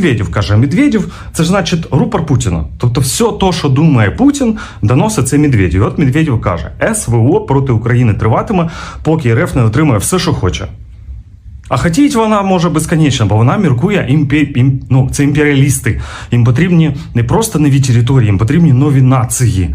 Медведєв каже, Медведєв це ж значить рупор Путіна. Тобто, все то, що думає Путін, доносить це Медведєв. І От Медведєв каже: СВО проти України триватиме, поки РФ не отримає все, що хоче. А хотіть вона може безконечно, бо вона міркує імпі... ім... ну, це імперіалісти. Їм потрібні не просто нові території, їм потрібні нові нації.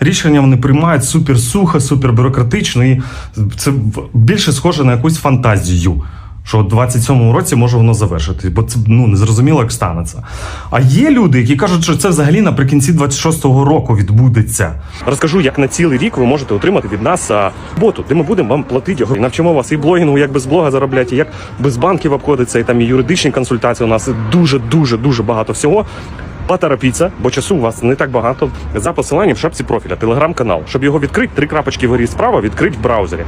рішення вони приймають супер сухо, супер бюрократично, і це більше схоже на якусь фантазію. Що в 27-му році може воно завершити, бо це ну не зрозуміло, як станеться. А є люди, які кажуть, що це взагалі наприкінці 26-го року відбудеться. Розкажу, як на цілий рік ви можете отримати від нас а, боту, де ми будемо вам платити його. І навчимо вас і блогінгу, як без блога заробляти, і як без банків обходиться, і там і юридичні консультації. У нас дуже, дуже, дуже багато всього. Поторопіться, бо часу у вас не так багато. За посиланням в шапці профіля, телеграм-канал. Щоб його відкрити, три крапочки вгорі справа відкрить в браузері.